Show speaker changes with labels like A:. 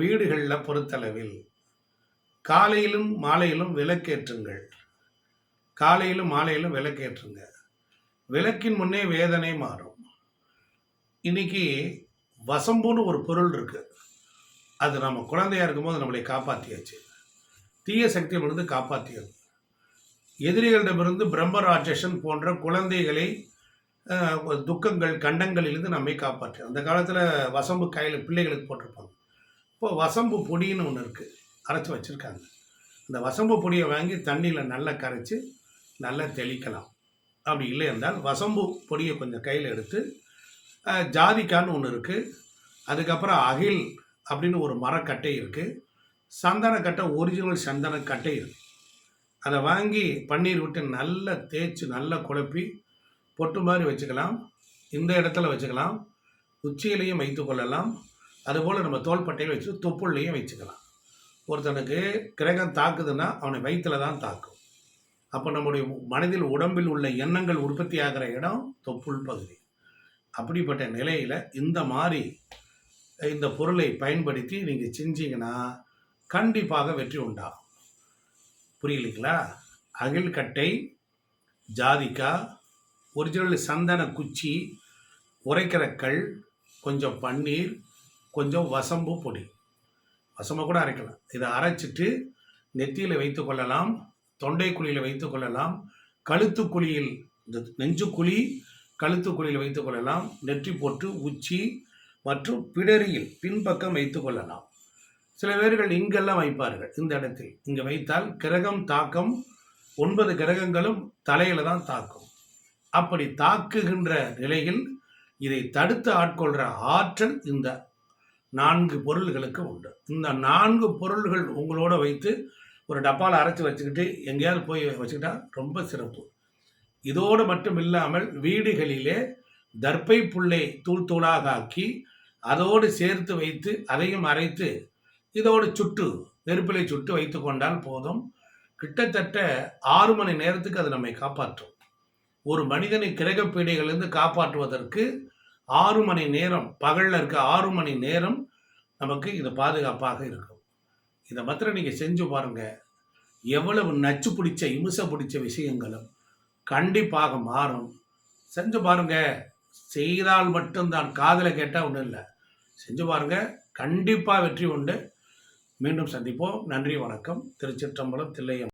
A: வீடுகளில் பொறுத்தளவில் காலையிலும் மாலையிலும் விளக்கேற்றுங்கள். காலையிலும் மாலையிலும் விளக்கேற்றுங்க. விளக்கின் முன்னே வேதனை மாறும். இன்னைக்கு வசம்புன்னு ஒரு பொருள் இருக்குது அது நம்ம குழந்தையா இருக்கும்போது நம்மளை காப்பாற்றியாச்சு தீய சக்தியிலிருந்து காப்பாற்றியது எதிரிகளிடமிருந்து பிரம்மராட்சசன் போன்ற குழந்தைகளை துக்கங்கள் கண்டங்களிலிருந்து நம்மை காப்பாற்று அந்த காலத்தில் வசம்பு கையில் பிள்ளைகளுக்கு போட்டிருப்பாங்க. இப்போ வசம்பு பொடின்னு ஒன்று இருக்குது அரைச்சி வச்சுருக்காங்க. இந்த வசம்பு பொடியை வாங்கி தண்ணியில் நல்லா கரைச்சி நல்லா தெளிக்கலாம். அப்படி இல்லை என்றால் வசம்பு பொடியை கொஞ்சம் கையில் எடுத்து ஜாதிக்கான்னு ஒன்று இருக்குது அதுக்கப்புறம் அகில் அப்படின்னு ஒரு மரக்கட்டை இருக்குது சந்தனக்கட்டை ஒரிஜினல் சந்தனக்கட்டை இருக்குது அதை வாங்கி பன்னீர் விட்டு நல்லா தேய்ச்சி நல்லா குழப்பி பொட்டு மாதிரி வச்சுக்கலாம். இந்த இடத்துல வச்சுக்கலாம். உச்சியிலையும் வைத்து கொள்ளலாம். அதுபோல் நம்ம தோள்பட்டையில் வச்சு தொப்புள்ளையும் வச்சுக்கலாம். ஒருத்தனுக்கு கிரகம் தாக்குதுன்னா அவனை வயிற்றுல தான் தாக்கும். அப்போ நம்முடைய மனதில் உடம்பில் உள்ள எண்ணங்கள் உற்பத்தி ஆகிற இடம் தொப்புள் பகுதி. அப்படிப்பட்ட நிலையில் இந்த மாதிரி இந்த பொருளை பயன்படுத்தி நீங்கள் செஞ்சீங்கன்னா கண்டிப்பாக வெற்றி உண்டாகும். புரியலைங்களா அகில்கட்டை ஜாதிக்காய் ஒரிஜினல் சந்தன குச்சி உரைக்கிற கல் கொஞ்சம் பன்னீர் கொஞ்சம் வசம்பு பொடி. வசம்பு கூட அரைக்கலாம். இதை அரைச்சிட்டு நெத்தியில் வைத்து கொள்ளலாம் தொண்டை குழியில் வைத்து கொள்ளலாம் கழுத்து குழியில் இந்த நெஞ்சு குழி கழுத்து குழியில் வைத்து கொள்ளலாம் நெற்றி போட்டு உச்சி மற்றும் பிடரியில் பின்பக்கம் வைத்து கொள்ளலாம். சில பேர்கள் இங்கெல்லாம் வைப்பார்கள் இந்த இடத்தில். இங்கே வைத்தால் கிரகம் தாக்கம் ஒன்பது கிரகங்களும் தலையில் தான் தாக்கும். அப்படி தாக்குகின்ற நிலையில் இதை தடுத்து ஆட்கொள்கிற ஆற்றல் இந்த நான்கு பொருள்களுக்கு உண்டு. இந்த நான்கு பொருள்கள் உங்களோட வைத்து ஒரு டப்பாவில் அரைச்சி வச்சுக்கிட்டு எங்கேயாவது போய் வச்சுக்கிட்டா ரொம்ப சிறப்பு. இதோடு மட்டும் இல்லாமல் வீடுகளிலே தர்ப்பை புல்லை தூள் தூளாக ஆக்கி அதோடு சேர்த்து வைத்து அதையும் அரைத்து இதோடு சுட்டு நெருப்பிலை சுட்டு வைத்து கொண்டால் போதும். கிட்டத்தட்ட ஆறு மணி நேரத்துக்கு அது நம்மை காப்பாற்றும். ஒரு மனிதனை கிரகப்பீடைகளிலிருந்து காப்பாற்றுவதற்கு ஆறு மணி நேரம் பகலில் இருக்க ஆறு மணி நேரம் நமக்கு இது பாதுகாப்பாக இருக்கும். இதை மாத்திரம் நீங்கள் செஞ்சு பாருங்கள் எவ்வளவு நச்சு பிடிச்ச இமுசை பிடிச்ச விஷயங்களும் கண்டிப்பாக மாறும். செஞ்சு பாருங்கள் செய்தால் மட்டும்தான். காதில் கேட்டால் ஒன்றும் இல்லை. செஞ்சு பாருங்கள் கண்டிப்பாக வெற்றி உண்டு. மீண்டும் சந்திப்போம். நன்றி வணக்கம். திருச்சிற்றம்பலம் தில்லையம்